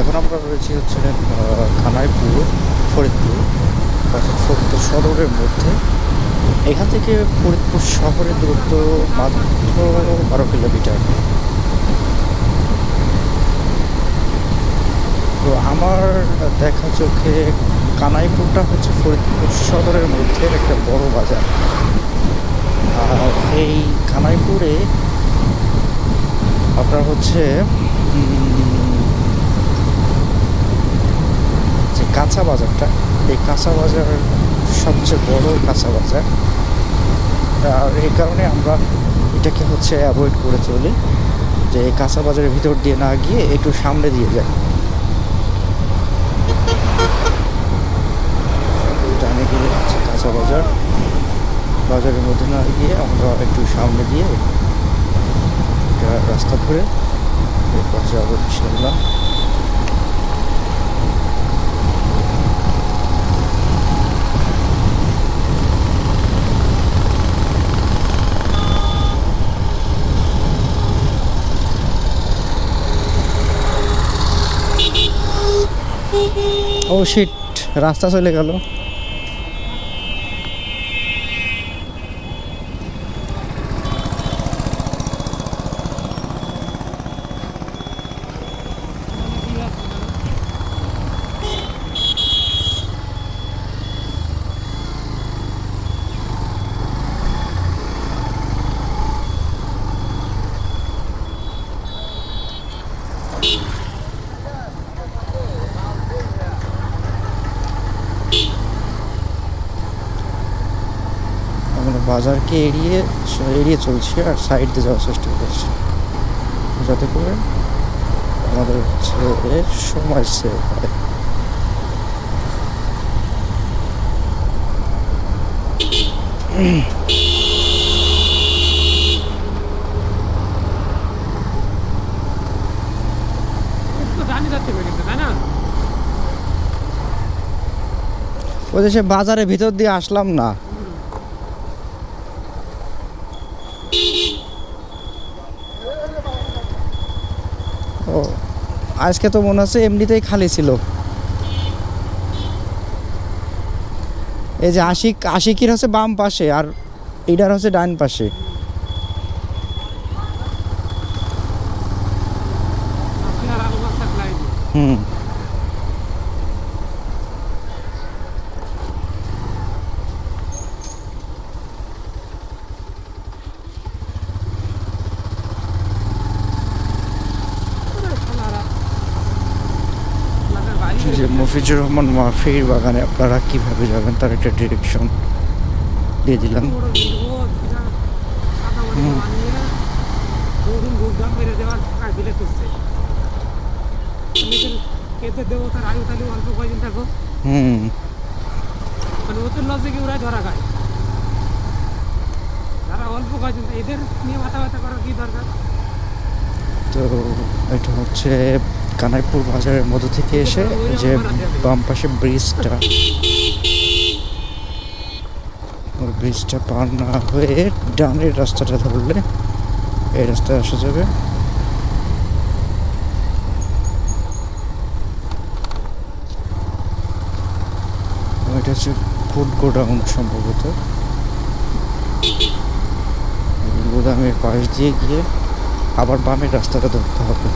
এখন আমরা রয়েছি হচ্ছে খানাইপুর, ফরিদপুর, অর্থাৎ ফরিদপুর সদরের মধ্যে। এখান থেকে ফরিদপুর শহরের দূরত্ব মাত্র বারো কিলোমিটার। তো আমার দেখা চোখে কানাইপুরটা হচ্ছে ফরিদপুর সদরের মধ্যে একটা বড় বাজার। আর এই কানাইপুরে আপনার হচ্ছে উম, যে কাঁচা বাজারটা। এই কাঁচা বাজার সবচেয়ে বড় কাঁচা বাজার। আর এই কারণে আমরা এটাকে হচ্ছে অ্যাভয়েড করে চলি, যে এই কাঁচা বাজারের ভিতর দিয়ে না গিয়ে একটু সামনে দিয়ে যাই। গেলে হচ্ছে কাঁচা বাজার। বাজারের মধ্যে না গিয়ে আমরা একটু সামনে দিয়ে রাস্তা ধরে এরপর যাব ইনশাল্লাহ ও শিট রাস্তা চলে গেল আমরা বাজারকে এড়িয়ে এড়িয়ে চলছি আর সাইড দিয়ে যাওয়ার চেষ্টা করছি। যাতে করে আমাদের হচ্ছে সময় সেভ হয়। বাজারের ভিতর দিয়ে আসলাম না। ও আজকে তো মনে হচ্ছে এমনিতেই খালি ছিল। এই যে আশিক আশিকির হচ্ছে বাম পাশে আর এটার হচ্ছে ডান পাশে। হুম এই যে মফিজুর রহমান মাফির বাগানে আপনারা কীভাবে যাবেন? তার একটা ডিরেকশন দিয়ে দিলাম। তার ধরা খায় যারা অল্প কয়দিন এদের নিয়ে মাথা ব্যথা করার কি দরকার তো এটা হচ্ছে কানাইপুর বাজারের মধ্য থেকে এসে যে বাম পাশে ব্রিজটা, ওই ব্রিজটা পার না হয়ে ডানের রাস্তাটা ধরলে এই রাস্তায় আসা যাবে। এটা হচ্ছে ফুড গোডাউন সম্ভবত। গোদামের পাশ দিয়ে গিয়ে আবার বামের রাস্তাটা ধরতে হবে।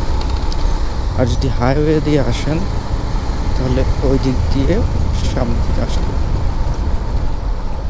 আর যদি হাইওয়ে দিয়ে আসেন তাহলে ওই দিক দিয়ে সামনে দিকে আসতে